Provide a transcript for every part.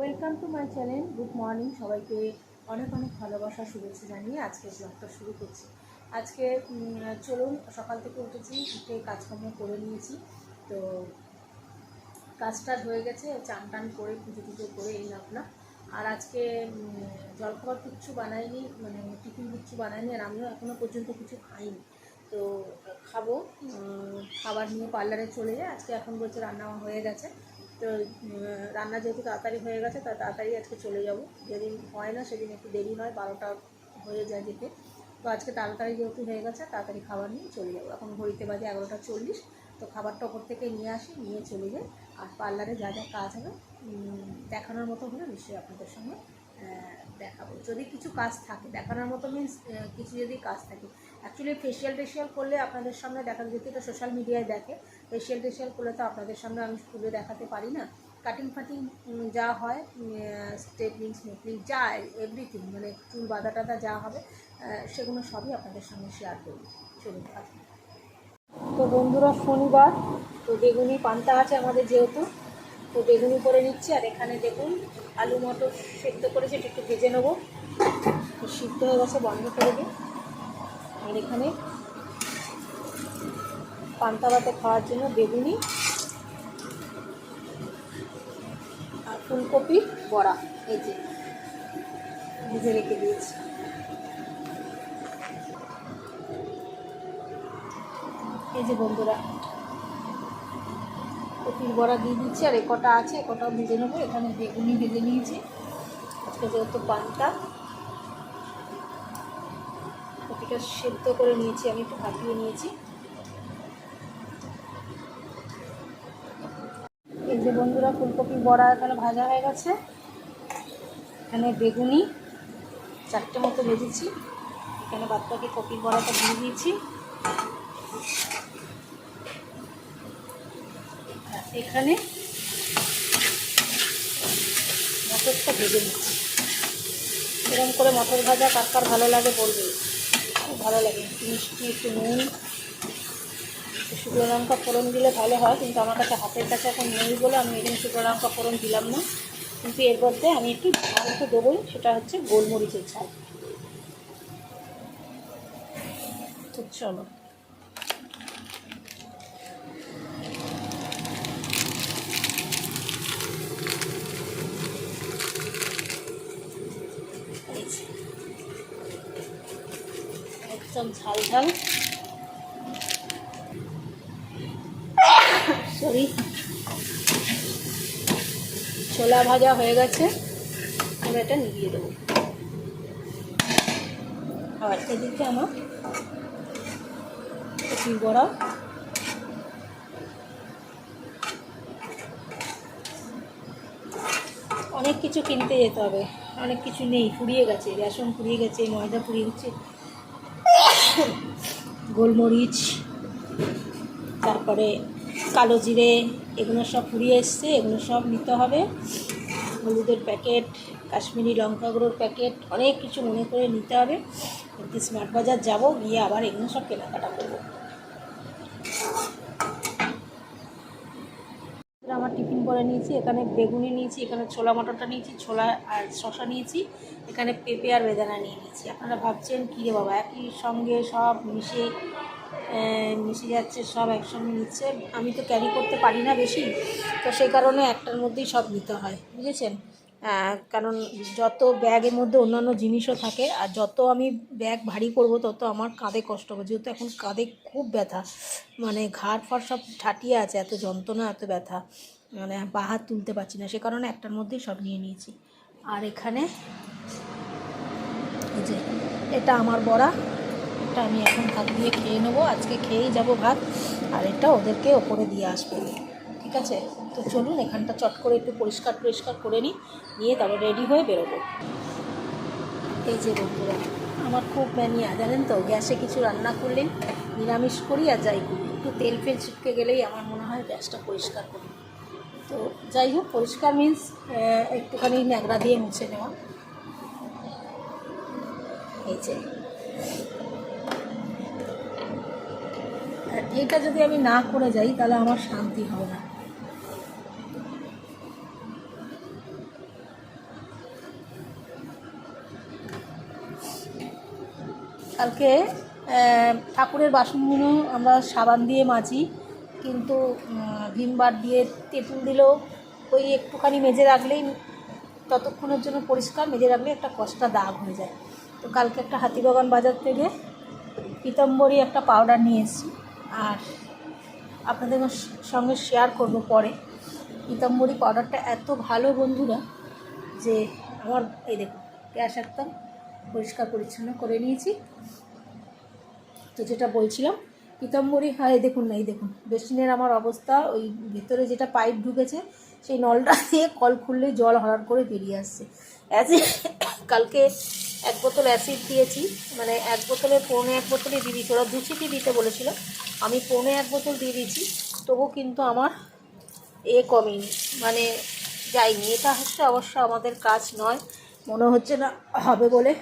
Welcome to my channel good morning সবাইকে অনেক অনেক ভালোবাসা, শুভেচ্ছা জানিয়ে আজকে ব্লগটা শুরু করছি। আজকে চলুন, সকাল থেকে উঠেছি, উঠে কাজকর্ম করে নিয়েছি। তো কাজ টাজ হয়ে গেছে, চান টান করে, পুজো টুজো করে এই না আর আজকে জলখাবার কিচ্ছু বানাইনি মানে টিফিন কিচ্ছু বানাইনি, আর আমিও এখনও পর্যন্ত কিছু খাইনি। তো খাব খাবার নিয়ে পার্লারে চলে যায় আজকে এখন বলছে রান্না হয়ে গেছে। তো রান্না যেহেতু তাড়াতাড়ি হয়ে গেছে, তা তাড়াতাড়ি আজকে চলে যাব। যেদিন হয় না সেদিন একটু দেরি হয় বারোটা হয়ে যায় যেতে। তো আজকে তাড়াতাড়ি যেহেতু হয়ে গেছে, তাড়াতাড়ি খাবার নিয়ে চলে যাব। এখন ঘড়িতে বাজে এগারোটা চল্লিশ, তো খাবারটা ওপর থেকে নিয়ে আসি, নিয়ে চলে যাই। আর পার্লারে যা যা কাজ হবে দেখানোর মতো হলে নিশ্চয়ই আপনাদের সঙ্গে দেখাবো। যদি কিছু কাজ থাকে, দেখানোর মতো মিনস কিছু যদি কাজ থাকে অ্যাকচুয়ালি ফেশিয়াল টেশিয়াল করলে আপনাদের সামনে দেখা যেহেতু এটা সোশ্যাল মিডিয়ায় দেখে ফেশিয়াল টেশিয়াল করলে তো আপনাদের সামনে আমি খুলে দেখাতে পারি না। কাটিং ফাটিং যা হয় স্টেপলিং স্নেপলিং যা এভরিথিং মানে চুল বাঁধা টাদা যা হবে সেগুলো সবই আপনাদের সামনে শেয়ার করব। চলুন আসুন। তো বন্ধুরা, শনিবার, তো বেগুনি পান্তা আছে আমাদের যেহেতু, তো বেগুনি করে নিচ্ছি, আর এখানে দেখুন, আলু মটর সেদ্ধ করেছি, এটা একটু ভেজে নেব। সিদ্ধ হয়ে গেছে, বন্ধ করে দিই। আর এখানে পান্তা ভাতে খাওয়ার জন্য বেগুনি আর ফুলকপি বড়া, এই যে ভেজে রেখে দিয়েছি। এই যে বন্ধুরা, কপির বড়া দিয়ে দিচ্ছি, আর এ কটা আছে, এ কটাও ভেজে নেব। এখানে বেগুনি ভেজে নিয়েছি। আজকে যেহেতু পান্তা কপিটা সেদ্ধ করে নিয়েছি, আমি একটু ভাপিয়ে নিয়েছি। এই যে বন্ধুরা, ফুলকপি বড়া এখানে ভাজা হয়ে গেছে। এখানে বেগুনি চারটে মতো ভেজেছি। এখানে বাদ বাকি কপির বড়াটা দিয়ে দিয়েছি। এখানে মটরটা ভেজে নিচ্ছি। এরকম করে মটর ভাজা কার কার ভালো লাগে বলবে ভালো লাগে। মিষ্টি একটু নুন শুকনো লঙ্কা ফোড়ন দিলে ভালো হয়, কিন্তু আমার কাছে হাতের কাছে এখন নেই বলে আমি এখানে শুকনো লঙ্কা ফোড়ন দিলাম না। কিন্তু এর মধ্যে আমি একটু ঝাল একটু দেবোই সেটা হচ্ছে গোলমরিচের ঝাল। তো চলো। একদম ঝাল ঝাল। সরি ছোলা ভাজা হয়ে গেছে। এবার এটা নিভিয়ে দেবো। আর এদিকে আমার কপির বড়া। অনেক কিছু কিনতে যেতে হবে। অনেক কিছু নেই, ফুরিয়ে গেছে। রেশন ফুরিয়ে গেছে, ময়দা ফুরিয়ে গেছে। গোলমরিচ, তারপরে কালো জিরে, এগুলো সব ফুরিয়ে এসছে, এগুলো সব নিতে হবে। হলুদের প্যাকেট, কাশ্মীরি লঙ্কা গুঁড়োর প্যাকেট, অনেক কিছু মনে করে নিতে হবে। স্মার্ট বাজার যাব, গিয়ে আবার এগুলো সব কেনাকাটা করব এবার আমার টিফিন করে নিয়েছি, এখানে বেগুনি নিয়েছি, এখানে ছোলা মটরটা নিয়েছি, ছোলা আর শশা নিয়েছি, এখানে পেঁপে আর বেদানা নিয়ে নিয়েছি। আপনারা ভাবছেন, কী রে বাবা, একই সঙ্গে সব মিশে মিশে যাচ্ছে, সব একসঙ্গে নিচ্ছে আমি তো ক্যারি করতে পারি না বেশি, তো সেই কারণে একটার মধ্যেই সব নিতে হয়, বুঝেছেন? কারণ যত ব্যাগের মধ্যে অন্যান্য জিনিসও থাকে, আর যত আমি ব্যাগ ভারী করব, তত আমার কাঁধে কষ্ট হবে। যেহেতু এখন কাঁধে খুব ব্যথা মানে ঘাড় ফাড় সব ঠাটিয়ে আছে, এত যন্ত্রণা, এত ব্যথা। মানে বা হাত তুলতে পারছি না, সে কারণে একটার মধ্যেই সব নিয়ে নিয়েছি। আর এখানে যে, এটা আমার বড়া, এটা আমি এখন ভাত দিয়ে খেয়ে নেব, আজকে খেয়েই যাব ভাত, আর এটা ওদেরকে ওপরে দিয়ে আসব। ঠিক আছে? তো চলুন, এখানটা চট করে একটু পরিষ্কার পরিষ্কার করে নিই, নিয়ে তারপর রেডি হয়ে বেরোবো। এই যে বন্ধুরা, আমার খুব ম্যানিয়া জানেন তো, গ্যাসে কিছু রান্না করলে নিরামিষ করি আর যাই করি। একটু তেল ফেল ছিটকে গেলেই আমার মনে হয় গ্যাসটা পরিষ্কার করি। তো যাই হোক, পরিষ্কার মিন্স একটুখানি ন্যাকড়া দিয়ে মুছে নেওয়া। এই যে। এটা যদি আমি না করে যাই, তাহলে আমার শান্তি হবে না। কালকে ঠাকুরের বাসনগুলো আমরা সাবান দিয়ে মাজি। কিন্তু ভিমবার দিয়ে তেঁতুল দিলেও ওই একটুখানি মেজে রাখলেই ততক্ষণের জন্য পরিষ্কার মেজে রাখলে একটা কষ্টা দাগ হয়ে যায়। তো কালকে একটা হাতিবাগান বাজার থেকে পিতম্বরী একটা পাউডার নিয়ে এসেছি। আর আপনাদের সঙ্গে শেয়ার করব পরে। পিতাম্বরী পাউডারটা এত ভালো বন্ধুরা যে আমার, এই দেখুন, গ্যাস একদম পরিষ্কার পরিচ্ছন্ন করে নিয়েছি। তো যেটা বলছিলাম পিতাম্বরী হ্যাঁ এই দেখুন না, এই দেখুন। বেসিনের আমার অবস্থা, ওই ভেতরে যেটা পাইপ ঢুকেছে, সেই নলটা দিয়ে কল খুললেই জল হরার করে বেরিয়ে আসছে। অ্যাসিড কালকে এক বোতল অ্যাসিড দিয়েছি মানে এক বোতলে, পৌনে এক বোতলে দিয়ে দিয়েছি। ওরা দু চিঠি দিতে বলেছিল, আমি পৌনে এক বোতল দিয়ে দিয়েছি, তবু কিন্তু আমার এ কমেনি মানে যাইনি এটা হচ্ছে অবশ্য আমাদের কাজ নয়, মনে হচ্ছে না হবে বলে।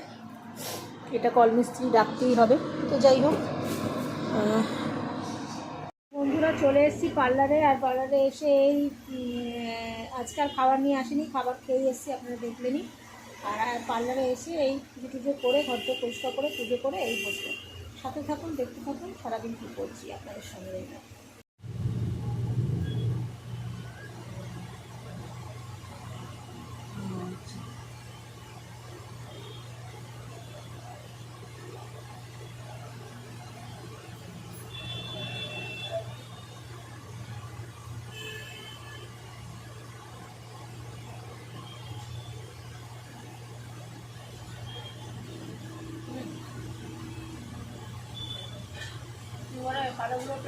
এটা কলমিস্ত্রি ডাকতেই হবে। তো যাই হোক বন্ধুরা চলে এসেছি পার্লারে, আর পার্লারে এসে এই আজকাল খাবার নিয়ে আসেনি, খাবার খেয়ে এসেছি, আপনারা দেখলেনি আর পার্লারে এসে এই পুজো টুজো করে, ঘরটা পরিষ্কার করে, পুজো করে এই বসবো সাথে থাকুন, দেখতে থাকুন, সারাদিন কী করছি আপনাদের সঙ্গে। রইলাম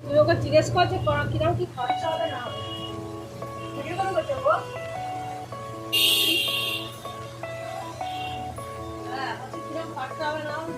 তুই ওকে জিজ্ঞেস কর যে ক- খরচা হবে না হবে। ভিডিও কল করতে গো? হ্যাঁ কিরম খরচা হবে না হবে।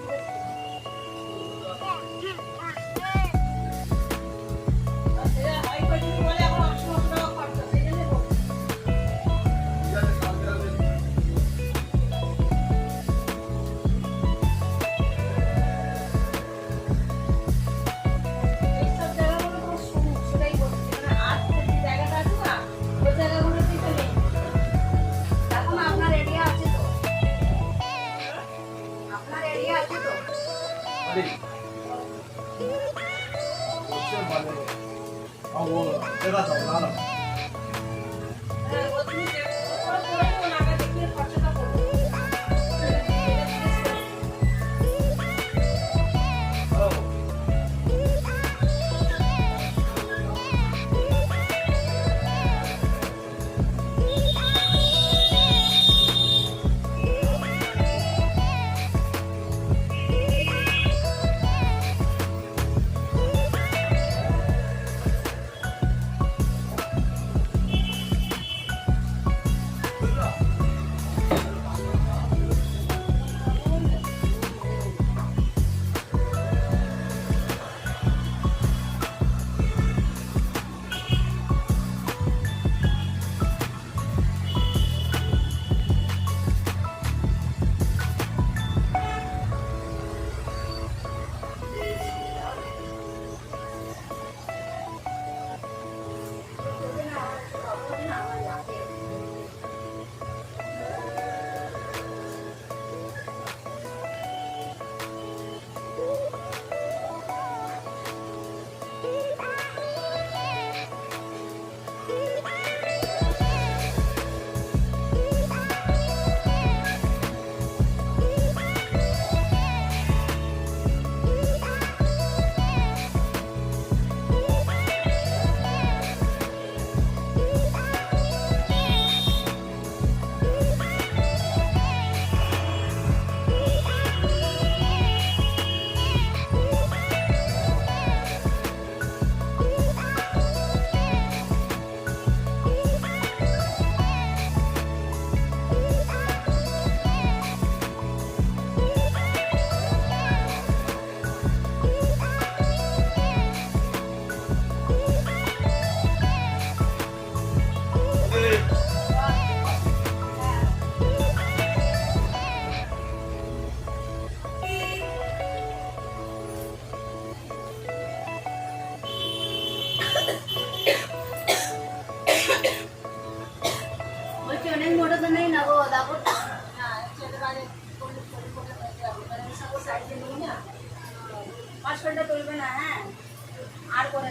আসলটা তুলবে না হ্যাঁ? আর করে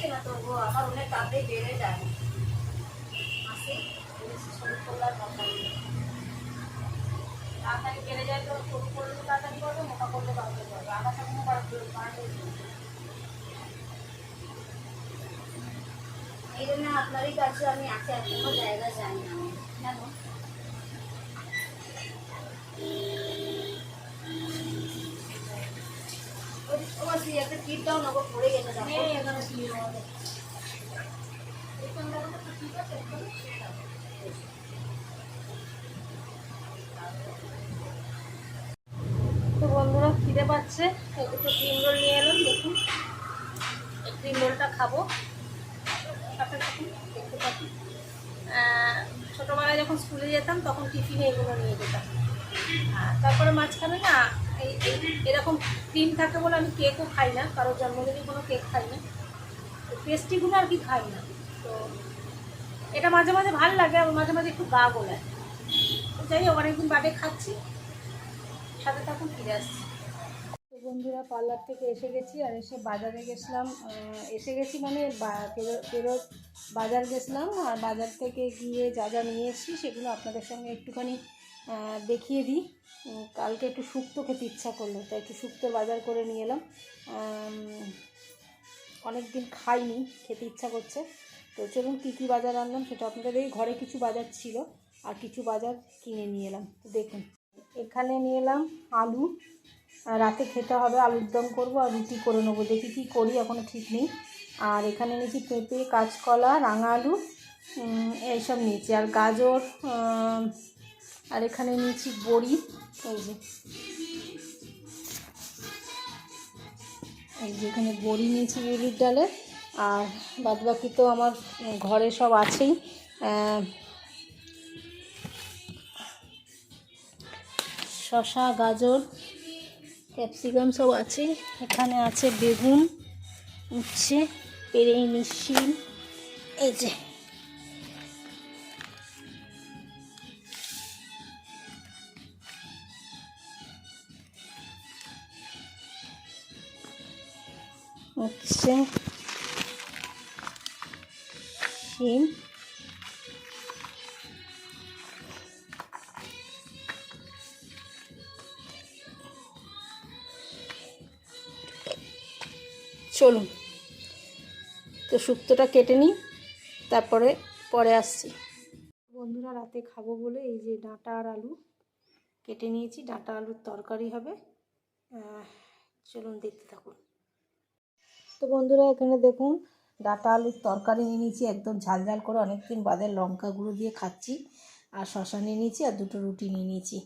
আসছে না তবুও আবার অনেক তাড়াতাড়ি বেড়ে যায় আসি বেশি শরীর করলে আর কথা নেই তাড়াতাড়ি যায় তো ছোট করলে করবে মোটা করলে তাড়াতাড়ি করবে আগাছা কোনো এই জন্য আপনারই কাছে আমি আছি আর কোনো জায়গায় যাই না। আমি জানো ওই- ওই সেই একটা টিপটাও নগর পড়ে গেছে দেখো। এখানে কি হবে? এখানে দেখো তো বন্ধুরা খিদে পাচ্ছে দুটো ক্রিম রোল নিয়ে এলাম, দেখুন। ক্রিম রোলটা খাব। দেখতে পাচ্ছি। ছোটোবেলায় যখন স্কুলে যেতাম, তখন টিফিনে এগুলো নিয়ে যেতাম। তারপরে মাঝখানে না এরকম ক্রিম থাকে বলে আমি কেকও খাই না, কারোর জন্মদিনে কোনো কেক খাই না। তো পেস্ট্রিগুলো আর কি খাই না। তো এটা মাঝে মাঝে ভালো লাগে আর মাঝে মাঝে একটু গা গোলায় যাই হোক, অনেকদিন বাদে খাচ্ছি। সাথে তখন ফিরে আসছি। বন্ধুরা পার্লার থেকে এসে গেছি, আর এসে বাজারে গেছিলাম। এসে গেছি মানে ফেরত বাজার গেছিলাম, আর বাজার থেকে গিয়ে যা যা নিয়ে এসেছি, সেগুলো আপনাদের সঙ্গে একটুখানি দেখিয়ে দিই। কালকে একটু শুক্তো খেতে ইচ্ছা করল, তাই একটু শুক্তো বাজার করে নিয়ে এলাম। অনেক দিন খাইনি, খেতে ইচ্ছা করছে। তো চলুন কী কী বাজার আনলাম সেটা আপনাদের ঘরে কিছু বাজার ছিল আর কিছু বাজার কিনে নিয়ে এলাম। দেখুন, এখানে নিয়ে এলাম আলু। রাতে খেতে হবে, আলুর দম করব আর রুটি করে নেব। দেখি কী করি এখনও ঠিক নেই। আর এখানে নিয়েছি পেঁপে, কাঁচকলা, রাঙা আলু এইসব নিয়েছি। আর গাজর আর এখানে নিয়েছি বড়ি, এই যে। এই যে এখানে বড়ি নিয়েছি বিউলির ডালে, আর বাদ বাকি তো আমার ঘরে সব আছেই। শসা, গাজর, ক্যাপসিকাম সব আছে। এখানে আছে বেগুন, উচ্ছে, পেরেই মিশিম এই যে। উচ্ছে শিম চলুন। তো শুক্তোটা কেটে নিই, তারপরে পরে আসছি। বন্ধুরা, রাতে খাব বলে এই যে ডাঁটা আর আলু কেটে নিয়েছি। ডাঁটা আলুর তরকারি হবে। চলুন দেখতে থাকুন। তো বন্ধুরা, এখানে দেখুন, ডাঁটা আলুর তরকারি নিয়ে নিয়েছি, একদম ঝাল ঝাল করে অনেকদিন বাদে লঙ্কা গুঁড়ো দিয়ে খাচ্ছি, আর শশা নিয়ে নিয়েছি, আর দুটো রুটি নিয়ে নিয়েছি।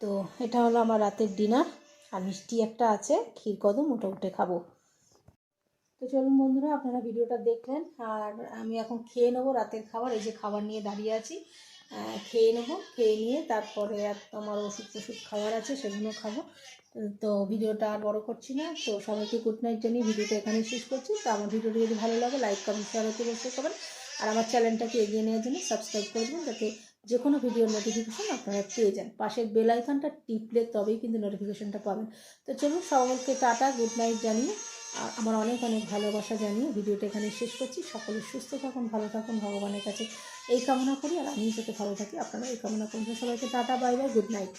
তো এটা হলো আমার রাতের ডিনার, আর মিষ্টি একটা আছে, ক্ষীর কদম উঠে উঠে খাব। তো চলুন বন্ধুরা, আপনারা ভিডিওটা দেখলেন, আর আমি এখন খেয়ে নেব রাতের খাবার, এই যে খাবার নিয়ে দাঁড়িয়ে আছি। খেয়ে নেব, খেয়ে নিয়ে তারপরে আমার ওষুধ টষুধ খাবার আছে, সেগুলো খাব। তো ভিডিওটা আর বড় করছি না, তো সবাইকে গুড নাইট জানিয়ে ভিডিওটা এখানে শেষ করছি। তো আমার ভিডিওটা যদি ভালো লাগে লাইক কমেন্ট শেয়ার হতে করবেন। আর আমার চ্যানেলটাকে এগিয়ে নেওয়ার জন্য সাবস্ক্রাইব করে দেবেন, যাতে যে কোনো ভিডিওর নোটিফিকেশান আপনারা পেয়ে যান। পাশের বেল আইকনটা টিপলে তবেই কিন্তু নোটিফিকেশানটা পাবেন। তো চলুন সকলকে টাটা গুড নাইট জানিয়ে আমার অনেক অনেক ভালোবাসা জানিয়ে ভিডিওটা এখানে শেষ করছি। সকলে সুস্থ থাকুন, ভালো থাকুন, ভগবানের কাছে এই কামনা করি। আর আমি যাতে ভালো থাকি আপনারা এই কামনা করুন। সবাইকে tata, bye bye, good night.